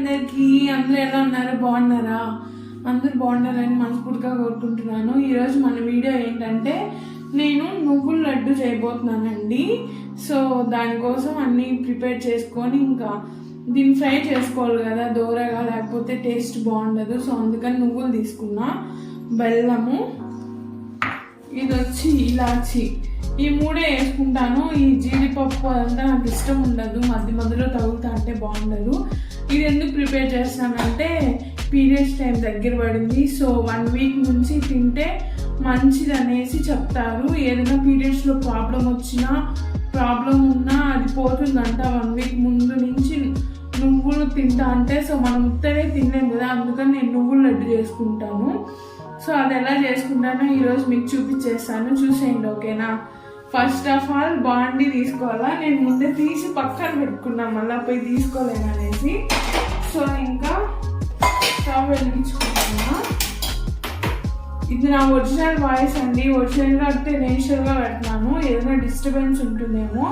అందరికీ అందరూ ఎలా ఉన్నారు? బాగున్నారా? అందరూ బాగున్నారని మనస్ఫూర్తిగా కోరుకుంటున్నాను. ఈరోజు మన వీడియో ఏంటంటే నేను నువ్వుల లడ్డు చేయబోతున్నానండి. సో దానికోసం అన్నీ ప్రిపేర్ చేసుకొని ఇంకా దీన్ని ఫ్రై చేసుకోవాలి కదా దూరగా లేకపోతే టేస్ట్ బాగుండదు. సో అందుకని నువ్వులు తీసుకున్నా. బెల్లము ఇది వచ్చి ఇలాచి. ఈ మూడే వేసుకుంటాను. ఈ జీడిపప్పు అదంతా నాకు ఇష్టం ఉండదు. మధ్య మధ్యలో తగులుతా అంటే బాగుండదు. ఇది ఎందుకు ప్రిపేర్ చేస్తానంటే పీరియడ్స్ టైం దగ్గర పడింది. సో వన్ వీక్ నుంచి తింటే మంచిది అనేసి చెప్తారు. ఏదైనా పీరియడ్స్లో ప్రాబ్లం వచ్చినా ప్రాబ్లం ఉన్నా అది పోతుందంట వన్ వీక్ ముందు నుంచి నువ్వులు తింటా అంటే. సో మనం ఉత్తరే తినలేము కదా అందుకని నేను నువ్వులు లడ్డు చేసుకుంటాను. సో అది ఎలా చేసుకుంటానో ఈరోజు మీకు చూపించేస్తాను. చూసేయండి ఓకేనా? ఫస్ట్ ఆఫ్ ఆల్ బాండి తీసుకోవాలా? నేను ముందే తీసి పక్కన పెట్టుకున్నాను మళ్ళీ పోయి తీసుకోలేను అనేసి. సో ఇంకా స్టవ్ వెలిగించుకుంటున్నా ఇది నా ఒరిజినల్ వాయిస్ అండి. ఒరిజినల్గా అంటే నేచురల్గా పెట్టినాను ఏదైనా డిస్టర్బెన్స్ ఉంటుందేమో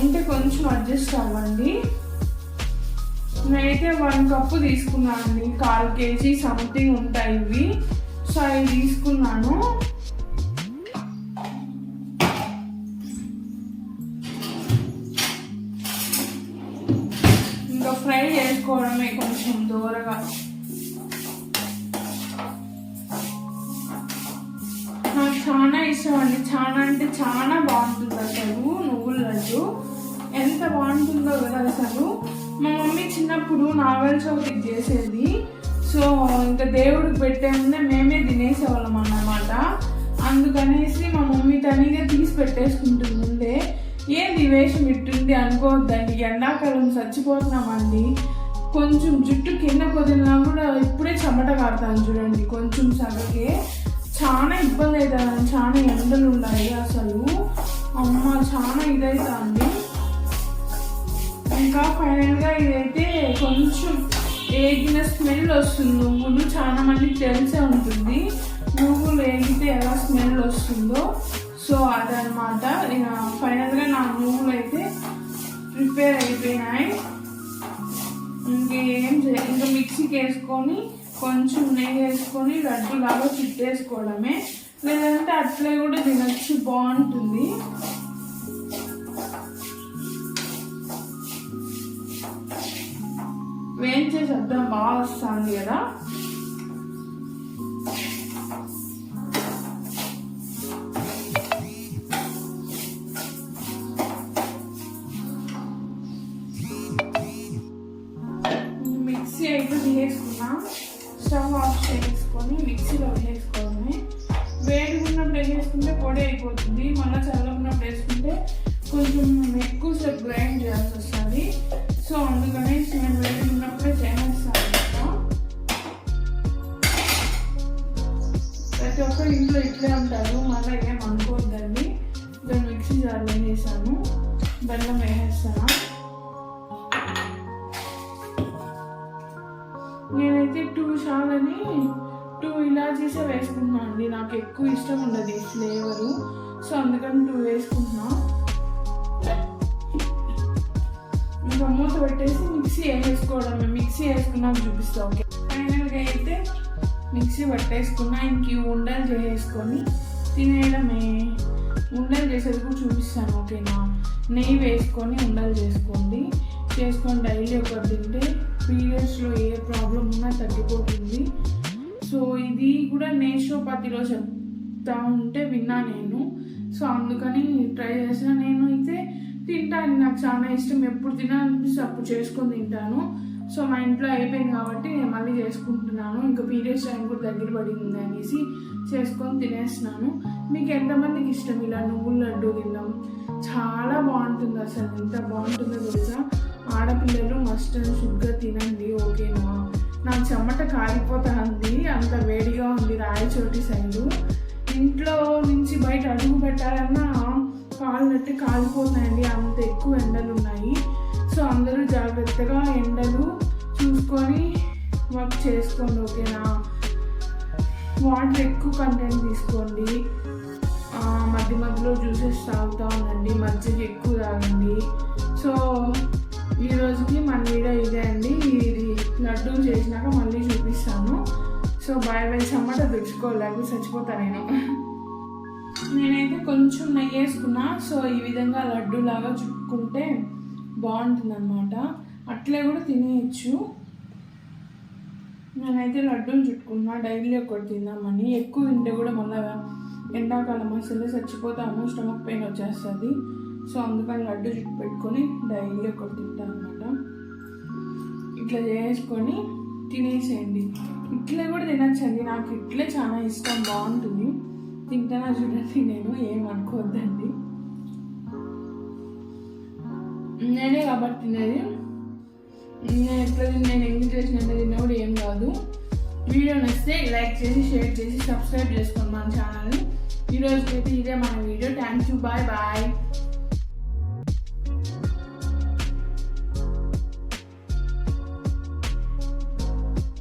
ఉంటే కొంచెం అడ్జస్ట్ అవ్వండి. నేనైతే వన్ కప్పు తీసుకున్నాను అండి కాల్ కేజీ సంథింగ్ ఉంటాయి ఇవి. సో అవి తీసుకున్నాను. ఫ్రై కొంచెం దూరగా. నాకు చాలా ఇష్టం అండి. చాలా అంటే చాలా బాగుంటుంది అసలు నువ్వుల లడ్డు. ఎంత బాగుంటుందో కదా అసలు. మా మమ్మీ చిన్నప్పుడు నావెల్ చౌతికి చేసేది. సో ఇంకా దేవుడికి పెట్టే ముందే మేమే తినేసేవాళ్ళం అన్నమాట. అందుకనేసి మా మమ్మీ తనిగా తీసి పెట్టేసుకుంటుంది ముందే. ఏంది వేషం ఇట్టుంది అనుకోవద్దండి. ఎండాకాలం చచ్చిపోతున్నామండి. కొంచెం జుట్టు కింద కొదిలినా కూడా ఇప్పుడే చెమట కాడతాను చూడండి. కొంచెం సగకే చాలా ఇబ్బంది అవుతుంది చాలా ఎండలు ఉన్నాయి అసలు. అమ్మ చాలా ఇదవుతుంది ఇంకా ఫైనల్గా ఇదైతే కొంచెం ఏగిన స్మెల్ వస్తుంది. నువ్వులు చాలా మందికి తెలిసే ఉంటుంది. నువ్వులు ఏగితే ఎలా స్మెల్ వస్తుందో. సో అదనమాట ఇక ఫైనల్గా నా నువ్వులు అయితే ప్రిపేర్ అయిపోయినాయి. ఇంకేం చే ఇంకా మిక్సీకి వేసుకొని కొంచెం నెయ్యి వేసుకొని లడ్డు లాగా చిట్టేసుకోవడమే. లేదంటే అట్లే కూడా తినచ్చు బాగుంటుంది. వేయించే శబ్దం బాగా వస్తుంది కదా. వేసుకున్నా స్టవ్ ఆఫ్ చేసుకొని మిక్సీలో వేసుకోవడమే వేడిగా ఉన్నప్పుడు వేసుకుంటే పొడి అయిపోతుంది. మళ్ళీ చల్లకున్నప్పుడు వేసుకుంటే కొంచెం ఎక్కువసేపు గ్రైండ్ చేయాల్సి వస్తుంది. సో అందుకని నేను వేడిగా ఉన్నప్పుడే చేసేస్తాను ప్రతి ఒక్కరు ఇంట్లో ఇట్లే ఉంటారు. మళ్ళీ ఏం అనుకోవద్దండి నేను మిక్సీ జార్ వేసాను. బెల్లం వేసేస్తాను నేనైతే టూ షాలని టూ ఇలాచీసే వేసుకుంటున్నాను అండి. నాకు ఎక్కువ ఇష్టం ఉండదు ఈ ఫ్లేవరు. సో అందుకని టూ వేసుకుంటున్నా. ఇంకా మూత పెట్టేసి మిక్సీ వేసుకోవడం మిక్సీ వేసుకున్నాక చూపిస్తా ఓకే? ఫైనల్గా అయితే మిక్సీ పట్టేసుకున్నా. ఇంక ఉండలు చేసేసుకొని తినేయడమే. ఉండలు చేసేది కూడా చూపిస్తాను ఓకేనా? నెయ్యి వేసుకొని ఉండలు చేసుకోండి. చేసుకొని డైలీ ఒకటి తింటే పీరియడ్స్లో ఏ ప్రాబ్లం ఉన్నా తగ్గిపోతుంది. సో ఇది కూడా నేచురోపతిలో చెప్తా ఉంటే విన్నా నేను. సో అందుకని ట్రై చేసిన నేను అయితే తింటాను నాకు చాలా ఇష్టం. ఎప్పుడు తినాలనిపిస్తే అప్పుడు చేసుకొని తింటాను. సో మా ఇంట్లో అయిపోయింది కాబట్టి నేను మళ్ళీ చేసుకుంటున్నాను. ఇంకా పీరియడ్స్ టైం కూడా దగ్గర పడింది అనేసి చేసుకొని తినేస్తున్నాను. మీకు ఎంతమందికి ఇష్టం ఇలా నువ్వుల లడ్డు తిన్నాం చాలా బాగుంటుంది అసలు. ఎంత బాగుంటుందో తెలుసా? ఆడపిల్లలు ఫస్ట్ షుగర్ తినండి ఓకేనా నాకు చెమట కాలిపోతుంది అంత వేడిగా ఉంది రాయచోటి సైడు. ఇంట్లో నుంచి బయట అడుగు పెట్టాలన్నా కాళ్ళు నట్టి కాలిపోతున్నాయండి అంత ఎక్కువ ఎండలు ఉన్నాయి. సో అందరూ జాగ్రత్తగా ఎండలు చూసుకొని వర్క్ చేసుకోండి ఓకేనా వాటర్ ఎక్కువ కంటెంట్ తీసుకోండి. మధ్య మధ్యలో జ్యూసెస్ తాగుతూ ఉండండి మజ్జిగ ఎక్కువ తాగండి. సో మన వీడియో ఇదే అండి. ఇది లడ్డు చేసినాక మళ్ళీ చూపిస్తాను. సో బాయ్ బాయ్ చెమ్మట దుడుచుకోలేక చచ్చిపోతా నేను. నేనైతే కొంచెం నెయ్యి వేసుకున్నా. సో ఈ విధంగా లడ్డు లాగా చుట్టుకుంటే బాగుంటుందన్నమాట. అట్లే కూడా తినేయచ్చు. నేనైతే లడ్డూలు చుట్టుకున్నా. డైలీ ఒకటి తిందామని. ఎక్కువ తింటే కూడా మళ్ళీ ఎండాకాలం అసలు చచ్చిపోతాము స్టమక్ పెయిన్ వచ్చేస్తుంది. సో అందుకని లడ్డు చుట్టు పెట్టుకొని డైలీ ఒకటి తింటాను అనమాట ఇట్లా చేసుకొని తినేసేయండి. ఇట్లే కూడా తినచ్చండి. నాకు ఇట్లే చాలా ఇష్టం. బాగుంటుంది. తింటానా చూడండి. నేను ఏమనుకోవద్దండి నేనే కాబట్టి తినేది. నేను ఎట్లా నేను ఎందుకు చేసిన తిన్నా కూడా ఏం కాదు. వీడియో నచ్చితే లైక్ చేసి షేర్ చేసి సబ్స్క్రైబ్ చేసుకోండి మన ఛానల్ని. ఈ ఇదే మన video. Thank you bye bye